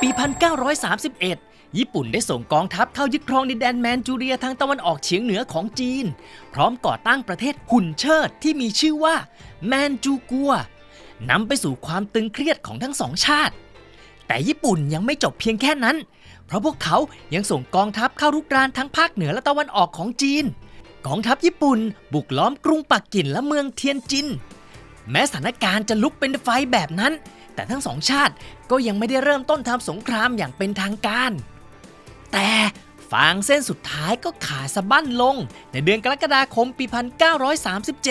ปี 1931 ญี่ปุ่นได้ส่งกองทัพเข้ายึดครองดินแดนแมนจูเรียทางตะวันออกเฉียงเหนือของจีน พร้อมก่อตั้งประเทศหุ่นเชิดที่มีชื่อว่าแมนจูกัวนำไปสู่ความตึงเครียดของทั้งสองชาติ แต่ญี่ปุ่นยังไม่จบเพียงแค่นั้น เพราะพวกเขายังส่งกองทัพเข้ารุกรานทั้งภาคเหนือและตะวันออกของจีน กองทัพญี่ปุ่น บุกล้อมกรุงปักกิ่งและเมืองเทียนจิน แม้สถานการณ์จะลุกเป็นไฟแบบนั้น แต่ทั้งสองชาติก็ยังไม่ได้เริ่มต้นทำสงครามอย่างเป็นทางการ แต่ฟางเส้นสุดท้ายก็ขาดสะบั้นลง ในเดือนกรกฎาคมปี 1937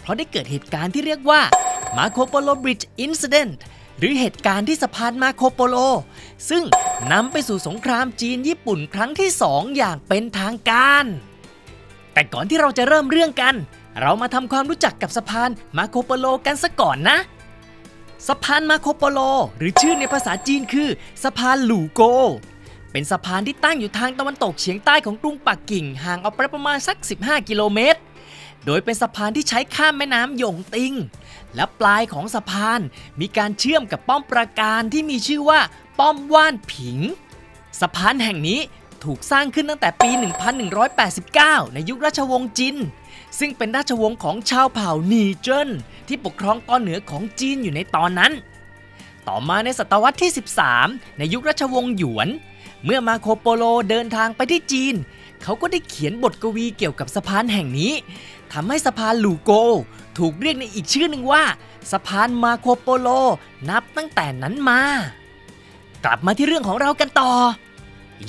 เพราะได้เกิดเหตุการณ์ที่เรียกว่ามาโคโปโลบริดจ์อินซิเดนต์หรือเหตุการณ์ที่สะพานมาโคโปโล ซึ่งนำไปสู่สงครามจีนญี่ปุ่นครั้งที่สองอย่างเป็นทางการ แต่ก่อนที่เราจะเริ่มเรื่องกัน เรามาทำความรู้จักกับสะพานมาโคโปโลกันซะก่อนนะ สะพานมาโคโปโล หรือชื่อในภาษาจีนคือสะพานหลู่โก เป็นสะพานที่ตั้งอยู่ทางตะวันตกเฉียงใต้ของกรุงปักกิ่งห่างออกไปประมาณสัก 15 กิโลเมตร โดยเป็นสะพานที่ใช้ข้ามแม่น้ำหยงติง และปลายของสะพานมีการเชื่อมกับป้อมปราการที่มีชื่อว่า ป้อมว่านผิง สะพานแห่งนี้ ถูกสร้างขึ้นตั้งแต่ปี 1189 ในยุคราชวงศ์จิน ซึ่งเป็นราชวงศ์ของชาวเผ่านีเจิ้นที่ปกครองตอนเหนือของจีนอยู่ในตอนนั้น ต่อมาในศตวรรษที่ 13 ในยุคราชวงศ์หยวน เมื่อมาโคโปโลเดินทางไปที่จีน เขาก็ได้เขียนบทกวีเกี่ยวกับสะพานแห่งนี้ทำให้สะพานลูโก ถูกเรียกในอีกชื่อหนึ่งว่า สะพานมาโคโปโลนับตั้งแต่นั้นมา กลับมาที่เรื่องของเรากันต่อ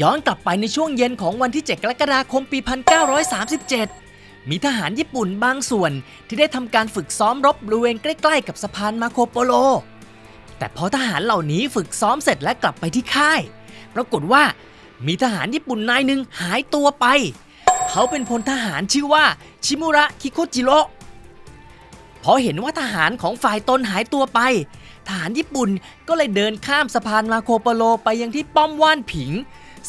ย้อนกลับไปในช่วงเย็นของวันที่ 7 กรกฎาคมปี 1937 มีทหารญี่ปุ่นบางส่วนที่ได้ทำการฝึกซ้อมรบบริเวณใกล้ ๆ กับสะพานมาโคโปโล แต่พอทหารเหล่านี้ฝึกซ้อมเสร็จและกลับไปที่ค่าย ปรากฏว่ามีทหารญี่ปุ่นนายหนึ่งหายตัวไป เขาเป็นพลทหารชื่อว่าชิมุระคิโคจิโร่พอเห็นว่าทหารของฝ่ายตนหายตัวไป ทหารญี่ปุ่นก็เลยเดินข้ามสะพานมาโคโปโลไปยังที่ป้อมว่านผิง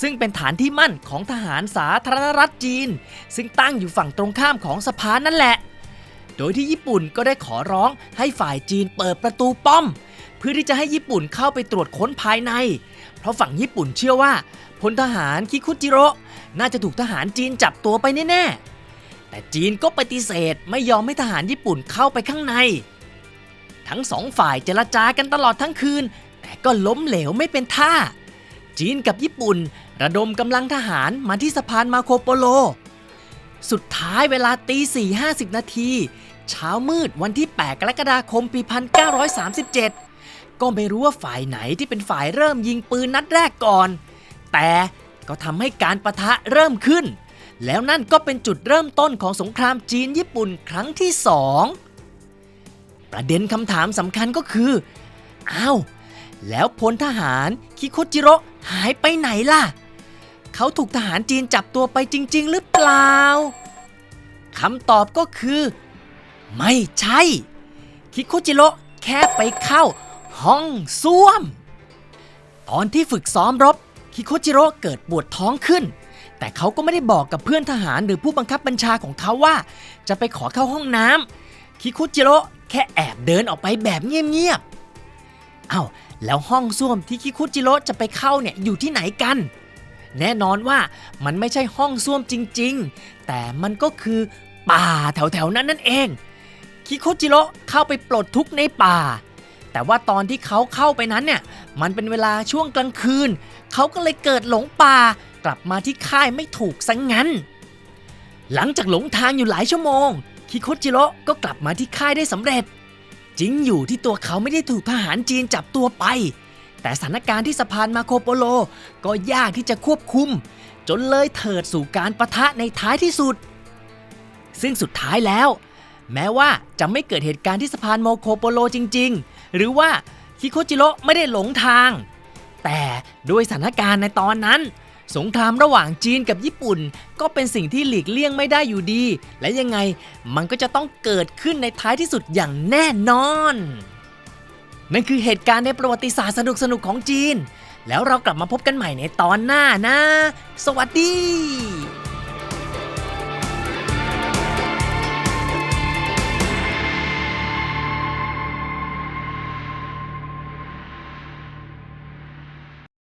ซึ่งเป็นฐานที่มั่นของทหารสาธารณรัฐจีน ซึ่งตั้งอยู่ฝั่งตรงข้ามของสะพานนั่นแหละ โดยที่ญี่ปุ่นก็ได้ขอร้องให้ฝ่ายจีนเปิดประตูป้อม เพื่อที่จะให้ญี่ปุ่นเข้าไปตรวจค้นภายใน เพราะฝั่งญี่ปุ่นเชื่อว่าพลทหารคิคุจิโร่น่าจะถูกทหารจีนจับตัวไปแน่ๆ แต่จีนก็ปฏิเสธไม่ยอมให้ทหารญี่ปุ่นเข้าไปข้างใน ทั้งสองฝ่ายเจรจากันตลอดทั้งคืน แต่ก็ล้มเหลวไม่เป็นท่า จีนกับญี่ปุ่น ระดมกำลังทหารมาที่สะพานมาโคโปโล สุดท้ายเวลาตีสี่ห้าสิบนาที เช้ามืดวันที่ 8 กรกฎาคมปี 1937 ก็ไม่รู้ว่าฝ่ายไหนที่เป็นฝ่ายเริ่มยิงปืนนัดแรกก่อน แต่ก็ทำให้การประทะเริ่มขึ้น แล้วนั่นก็เป็นจุดเริ่มต้นของสงครามจีนญี่ปุ่นครั้งที่สองประเด็นคำถามสำคัญก็คือ อ้าว แล้วพลทหารคิโคจิโร่หายไปไหนล่ะ เขาถูกทหารจีนจับตัวไปจริง ๆ หรือเปล่าคำตอบก็คือ ไม่ใช่ คิโคจิโร่แค่ไปเข้า ห้องส้วม ตอนที่ฝึกซ้อมรบ คิโคจิโร่เกิดปวดท้องขึ้น แต่เขาก็ไม่ได้บอกกับเพื่อนทหารหรือผู้บังคับบัญชาของเขาว่า จะไปขอเข้าห้องน้ำคิโคจิโร่แค่แอบเดินออกไปแบบเงียบๆเอ้า แล้วห้องส้วมที่คิคุจิโร่จะไปเข้าเนี่ยอยู่ที่ไหนกัน แน่นอนว่ามันไม่ใช่ห้องส้วมจริงๆ แต่มันก็คือป่าแถวๆนั้นนั่นเอง คิโคจิโร่เข้าไปปลดทุกข์ในป่า แต่ว่าตอนที่เขาเข้าไปนั้นเนี่ย มันเป็นเวลาช่วงกลางคืน เขาก็เลยเกิดหลงป่า กลับมาที่ค่ายไม่ถูกซะงงั้น หลังจากหลงทางอยู่หลายชั่วโมง คิโคจิโร่ก็กลับมาที่ค่ายได้สำเร็จ จริงอยู่ที่ตัวเขาไม่ได้ถูกทหารจีนจับตัวไป แต่สถานการณ์ที่สะพานมาโคโปโล ก็ยากที่จะควบคุม จนเลยเถิดสู่การประทะในท้ายที่สุด ซึ่งสุดท้ายแล้ว แม้ว่าจะไม่เกิดเหตุการณ์ที่สะพานโมโคโปโลจริง ๆ หรือว่าคิโคจิโร่ไม่ได้หลงทาง แต่ด้วยสถานการณ์ในตอนนั้น สงครามระหว่างจีนกับญี่ปุ่น ก็เป็นสิ่งที่หลีกเลี่ยงไม่ได้อยู่ดี และยังไงมันก็จะต้องเกิดขึ้นในท้ายที่สุดอย่างแน่นอน นั่นคือเหตุการณ์ในประวัติศาสตร์สนุกๆของจีน แล้วเรากลับมาพบกันใหม่ในตอนหน้านะ สวัสดี